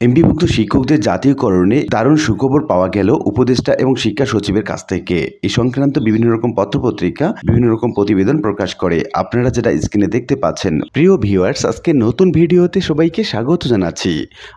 এমপিভুক্ত শিক্ষকদের জাতীয়করণে দারুণ সুখবর পাওয়া গেল উপদেষ্টা এবং শিক্ষা সচিবের কাছ থেকে। এই সংক্রান্ত বিভিন্ন রকম পত্রপত্রিকা, বিভিন্ন রকম প্রতিবেদন প্রকাশ করে। আপনারা যেটা স্ক্রিনে দেখতে পাচ্ছেন। প্রিয় ভিউয়ার্স, আজকে নতুন ভিডিওতে সবাইকে স্বাগত জানাচ্ছি।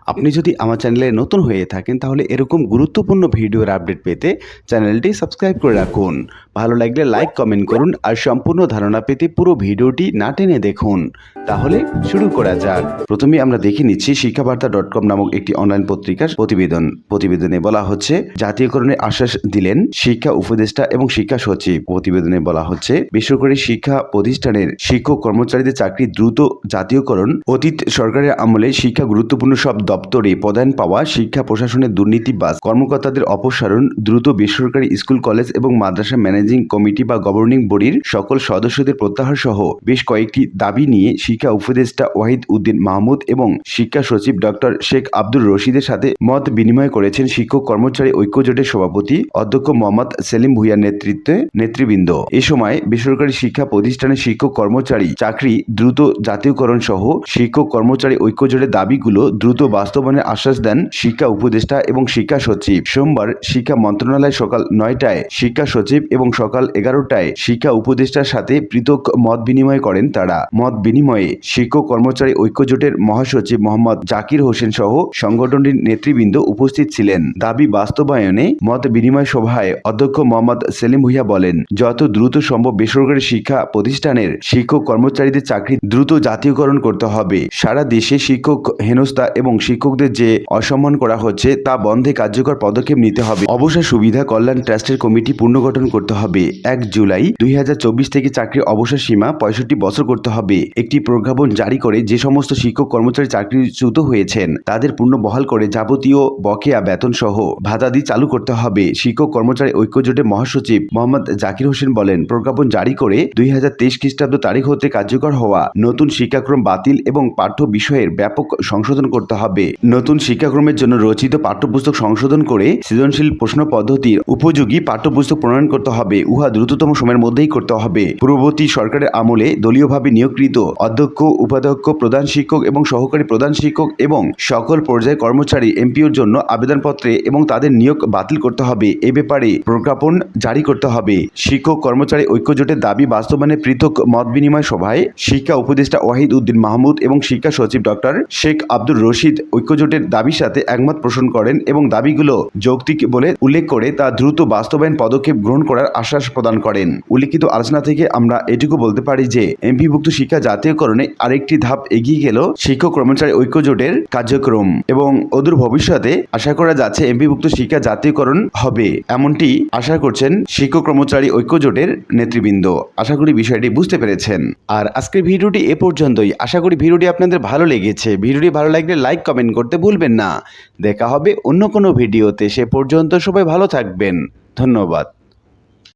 আপনি যদি আমার চ্যানেলে নতুন হয়ে থাকেন, তাহলে এরকম গুরুত্বপূর্ণ ভিডিওর আপডেট পেতে চ্যানেলটি সাবস্ক্রাইব করে রাখুন। ভালো লাগলে লাইক, কমেন্ট করুন আর সম্পূর্ণ ধারণা পেতে পুরো ভিডিওটি না টেনে দেখুন। তাহলে শুরু করা যাক। প্রথমে আমরা দেখে নিচ্ছি শিক্ষাবার্তা ডট কম নামক একটি অনলাইন পত্রিকার প্রতিবেদন। প্রতিবেদনে বলা হচ্ছে, জাতীয়করণের আশ্বাস দিলেন শিক্ষা উপদেষ্টা এবং শিক্ষা সচিব। প্রতিবেদনে বলা হচ্ছে, বেসরকারি শিক্ষা প্রতিষ্ঠানের শিক্ষক কর্মচারীদের চাকরি দ্রুত জাতীয়করণ, অতীত সরকারের আমলে শিক্ষা গুরুত্বপূর্ণ সব দপ্তরে পদায়ন পাওয়া শিক্ষা প্রশাসনের দুর্নীতিবাজ কর্মকর্তাদের অপসারণ, দ্রুত বেসরকারি স্কুল, কলেজ এবং মাদ্রাসা ম্যানেজিং কমিটি বা গভর্নিং বডির সকল সদস্যদের প্রত্যাহার সহ বেশ কয়েকটি দাবি নিয়ে শিক্ষা উপদেষ্টা ওয়াহিদ উদ্দিন মাহমুদ এবং শিক্ষা সচিব ডক্টর শেখ আব্দুর রশিদের সাথে মত বিনিময় করেছেন শিক্ষক কর্মচারী ঐক্যজোটের সভাপতি অধ্যক্ষ মোহাম্মদ সেলিম ভুইয়ার নেতৃত্বে নেতৃবৃন্দ। এ সময় বেসরকারি শিক্ষা প্রতিষ্ঠানের শিক্ষক কর্মচারী চাকরি দ্রুত জাতীয়করণ সহ শিক্ষক কর্মচারী ঐক্যজোটের দাবিগুলো দ্রুত বাস্তবায়নের আশ্বাস দেন শিক্ষা উপদেষ্টা এবং শিক্ষা সচিব। সোমবার শিক্ষা মন্ত্রণালয় সকাল নয়টায় শিক্ষা সচিব এবং সকাল এগারোটায় শিক্ষা উপদেষ্টার সাথে পৃথক মত বিনিময় করেন তারা। মত বিনিময়ে শিক্ষক কর্মচারী ঐক্যজোটের মহাসচিব মোহাম্মদ জাকির হোসেন সহ সংগঠনটির নেতৃবৃন্দ উপস্থিত ছিলেন। দাবি বাস্তবায়নে মত বিনিময় সভায় অধ্যক্ষ মোহাম্মদ সেলিম ভুইয়া বলেন, যত দ্রুত সম্ভব বেসরকারি শিক্ষা প্রতিষ্ঠানের শিক্ষক কর্মচারীদের চাকরি দ্রুত জাতীয়করণ করতে হবে। সারা দেশে শিক্ষক হেনস্থা এবং শিক্ষকদের যে অসম্মান করা হচ্ছে তা বন্ধে কার্যকর পদক্ষেপ নিতে হবে। অবসর সুবিধা কল্যাণ ট্রাস্টের কমিটি পুনর্গঠন করতে হবে। এক জুলাই দুই হাজার চব্বিশ থেকে চাকরির অবসর সীমা পঁয়ষট্টি বছর করতে হবে। একটি প্রজ্ঞাপন জারি করে যে সমস্ত শিক্ষক কর্মচারী চাকরিচ্যুত হয়েছেন, তাদের পুনঃ বহাল করে যাবতীয় বকেয়া বেতন সহ ভাতাদি চালু করতে হবে। শিক্ষক, কর্মচারী ঐক্যজোটের মহাসচিব মোহাম্মদ জাকির হোসেন বলেন, প্রজ্ঞাপন জারি করে দুই হাজার তেইশ খ্রিস্টাব্দ তারিখ হতে কার্যকর হওয়া নতুন শিক্ষাক্রম বাতিল এবং পাঠ্য বিষয়ের ব্যাপক সংশোধন করতে হবে। নতুন শিক্ষাক্রমের জন্য রচিত পাঠ্যপুস্তক সংশোধন করে সৃজনশীল প্রশ্ন পদ্ধতির উপযোগী পাঠ্যপুস্তক প্রণয়ন করতে হবে। উহা দ্রুততম সময়ের মধ্যেই করতে হবে। পূর্ববর্তী সরকারের আমলে দলীয়ভাবে নিয়োগকৃত অধ্যক্ষ, উপাধ্যক্ষ, প্রধান শিক্ষক এবং সহকারী প্রধান শিক্ষক এবং সকল পর্যায়ে কর্মচারী এমপিওর জন্য আবেদনপত্রে এবং তাদের নিয়োগ বাতিল করতে হবে। এ ব্যাপারে প্রজ্ঞাপন জারি করতে হবে। শিক্ষক কর্মচারী ঐক্যজোটের দাবি বাস্তবায়নে পৃথক মত বিনিময় সভায় শিক্ষা উপদেষ্টা ওয়াহিদ উদ্দিন মাহমুদ এবং শিক্ষা সচিব ডক্টর শেখ আব্দুর রশিদ ঐক্যজোটের দাবির সাথে একমত পোষণ করেন এবং দাবিগুলো যৌক্তিক বলে উল্লেখ করে তা দ্রুত বাস্তবায়ন পদক্ষেপ গ্রহণ করার আশ্বাস প্রদান করেন। উল্লিখিত আলোচনা থেকে আমরা এটুকু বলতে পারি যে, এমপিভুক্ত শিক্ষা জাতীয়করণে আরেকটি ধাপ এগিয়ে গেল শিক্ষক কর্মচারী ঐক্যজোটের কার্যক্রম। এবং অদূর ভবিষ্যতে আশা করা যাচ্ছে এমপিভুক্ত শিক্ষা জাতীয়করণ হবে। এমনটি আশা করছেন শিক্ষক কর্মচারী ঐক্যজোটের নেতৃবৃন্দ। আশা করি বিষয়টি বুঝতে পেরেছেন। আর আজকের ভিডিওটি এ পর্যন্তই। আশা করি ভিডিওটি আপনাদের ভালো লেগেছে। ভিডিওটি ভালো লাগলে লাইক, কমেন্ট করতে ভুলবেন না। দেখা হবে অন্য কোনো ভিডিওতে। সে পর্যন্ত সবাই ভালো থাকবেন। ধন্যবাদ।